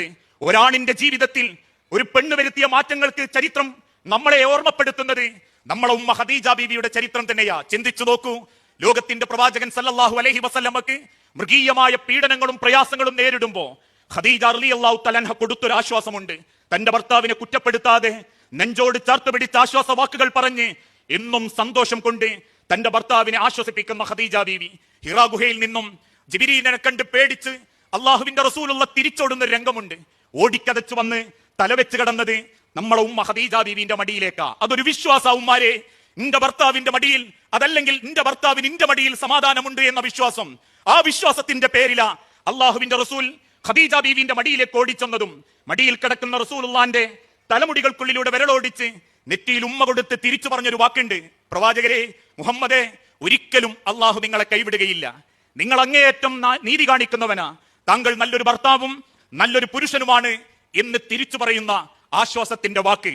പറയുന്നത് ഒരാണിന്റെ ജീവിതത്തിൽ ഒരു പെണ്ണ് വരുത്തിയ മാറ്റങ്ങൾക്ക് ചരിത്രം നമ്മളെ ഓർമ്മപ്പെടുത്തുന്നത് നമ്മളെ ഉമ്മ ഹദീജ ബീവിയുടെ ചരിത്രം തന്നെയാ. ചിന്തിച്ചു നോക്കൂ. ലോകത്തിന്റെ പ്രവാചകൻ സല്ലല്ലാഹു അലഹി വസല്ലമ്മക്ക് മൃഗീയമായ പീഡനങ്ങളും പ്രയാസങ്ങളും നേരിടുമ്പോ ഖദീജ അള്ളാഹു തലൻഹ കൊടുത്തൊരു ആശ്വാസമുണ്ട്. തന്റെ ഭർത്താവിനെ കുറ്റപ്പെടുത്താതെ നെഞ്ചോട് ചേർത്ത് പിടിച്ച ആശ്വാസ വാക്കുകൾ പറഞ്ഞ് എന്നും സന്തോഷം കൊണ്ട് തന്റെ ഭർത്താവിനെ ആശ്വസിപ്പിക്കുന്ന ഖദീജ ബീവി ഹിറാ ഗുഹയിൽ നിന്നും ജിബിരീനെ കണ്ട് പേടിച്ച് അള്ളാഹുവിന്റെ റസൂലുള്ള തിരിച്ചോടുന്ന ഒരു രംഗമുണ്ട്. ഓടിക്കതച്ചു വന്ന് തലവെച്ച് കിടന്നത് നമ്മളെ ഉമ്മ ഹദീജാ ബീവിന്റെ മടിയിലേക്കാ. അതൊരു വിശ്വാസ ഉമ്മാരെ നിന്റെ ഭർത്താവിന്റെ മടിയിൽ അതല്ലെങ്കിൽ നിന്റെ ഭർത്താവിന് നിന്റെ മടിയിൽ സമാധാനമുണ്ട് എന്ന വിശ്വാസം. ആ വിശ്വാസത്തിന്റെ പേരില അള്ളാഹുവിന്റെ റസൂൽ ഖദീജ ബീവിന്റെ മടിയിലേക്ക് ഓടിച്ചെന്നതും മടിയിൽ കിടക്കുന്ന റസൂലുള്ളാന്റെ തലമുടികൾക്കുള്ളിലൂടെ വിരലോടിച്ച് നെറ്റിയിൽ ഉമ്മ കൊടുത്ത് തിരിച്ചു പറഞ്ഞൊരു വാക്കുണ്ട്. പ്രവാചകരെ മുഹമ്മദെ ഒരിക്കലും അള്ളാഹു നിങ്ങളെ കൈവിടുകയില്ല. നിങ്ങൾ അങ്ങേയറ്റം നീതി കാണിക്കുന്നവനാ. താങ്കൾ നല്ലൊരു ഭർത്താവും നല്ലൊരു പുരുഷനുമാണ് എന്ന് തിരിച്ചു പറയുന്ന ആശ്വാസത്തിന്റെ വാക്ക്